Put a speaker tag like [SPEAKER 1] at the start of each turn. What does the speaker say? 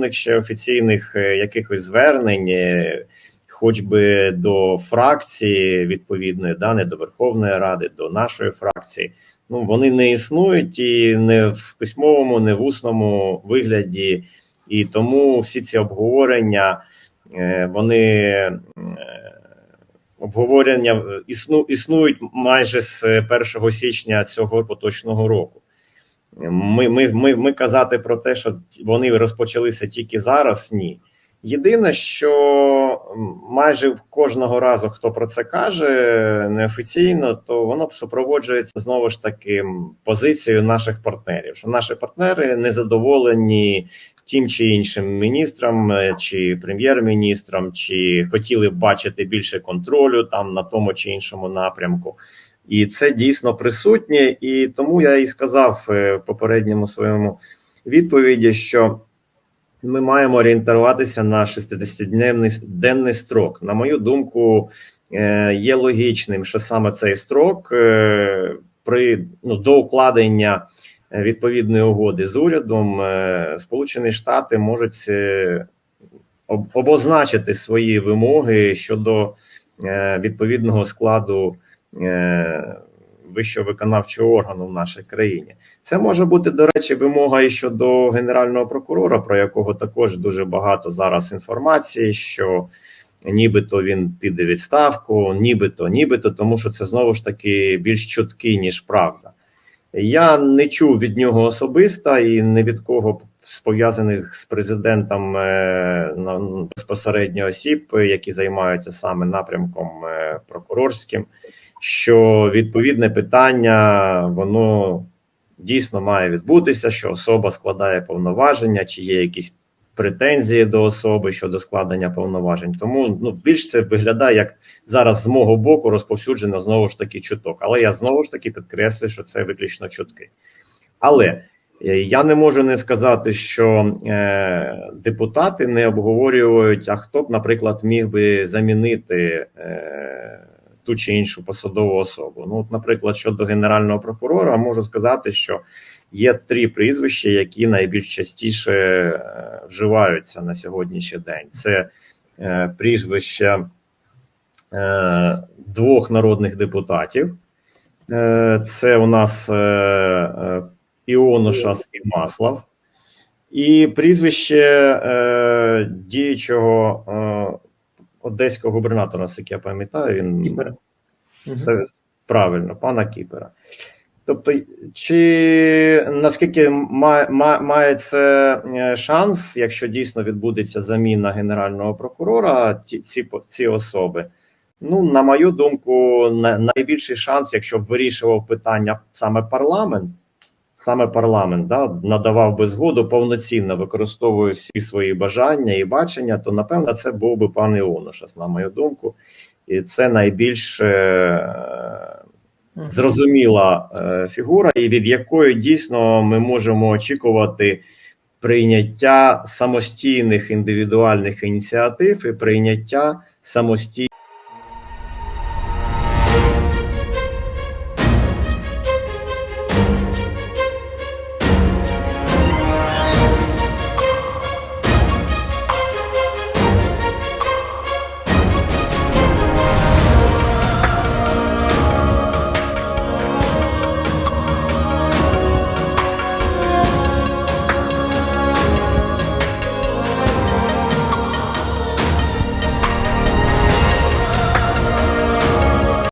[SPEAKER 1] жодних ще офіційних е, якихось звернень, е, хоч би до фракції відповідної, да, не до Верховної Ради, до нашої фракції. Ну вони не існують і не в письмовому, не в усному вигляді, і тому всі ці обговорення е, вони. Обговорення існу, існують майже з 1 січня цього поточного року. Ми, ми, ми, ми казати про те, що вони розпочалися тільки зараз, ні. Єдине, що майже кожного разу, хто про це каже неофіційно, то воно супроводжується знову ж таки позицією наших партнерів. Що наші партнери не задоволені тим чи іншим міністрам е, чи прем'єр-міністрам, чи хотіли бачити більше контролю там на тому чи іншому напрямку. І це дійсно присутнє, і тому я і сказав е, в попередньому своєму відповіді, що ми маємо орієнтуватися на 60-денний денний строк. На мою думку, е, є логічним, що саме цей строк е, при ну, до укладення відповідної угоди з урядом Сполучені Штати можуть обозначити свої вимоги щодо відповідного складу вищого виконавчого органу в нашій країні. Це може бути, до речі, вимога і щодо генерального прокурора, про якого також дуже багато зараз інформації, що нібито він піде відставку, нібито, нібито, тому що це знову ж таки більш чутки, ніж правда. Я не чув від нього особисто і не від кого з пов'язаних з президентом е, безпосередньо осіб, які займаються саме напрямком е, прокурорським, що відповідне питання воно дійсно має відбутися, що особа складає повноваження, чи є якісь претензії до особи щодо складення повноважень. Тому ну більш це виглядає як зараз з мого боку розповсюджено знову ж таки чуток. Але я знову ж таки підкреслю, що це виключно чутки. Але е, я не можу не сказати, що е, депутати не обговорюють, а хто б, наприклад, міг би замінити е, ту чи іншу посадову особу. Ну, от, наприклад, щодо генерального прокурора, можу сказати, що є три прізвища, які найбільш частіше е, вживаються на сьогоднішній день. Це е, прізвище е, двох народних депутатів. Е, Це у нас е, е, Іонушас і Маслав, і прізвище е, діючого е, одеського губернатора, наскільки я пам'ятаю, він
[SPEAKER 2] Кіпера. Мгм.
[SPEAKER 1] це правильно, пана Кіпера. Тобто, чи наскільки має, має, це шанс, якщо дійсно відбудеться заміна генерального прокурора, ті, ці, ці особи? Ну, на мою думку, найбільший шанс, якщо б вирішував питання саме парламент, саме парламент да, надавав би згоду повноцінно використовує всі свої бажання і бачення, то напевно це був би пан Іонушас, на мою думку. І це найбільш е, зрозуміла е, фігура, і від якої дійсно ми можемо очікувати прийняття самостійних індивідуальних ініціатив і прийняття самостійних.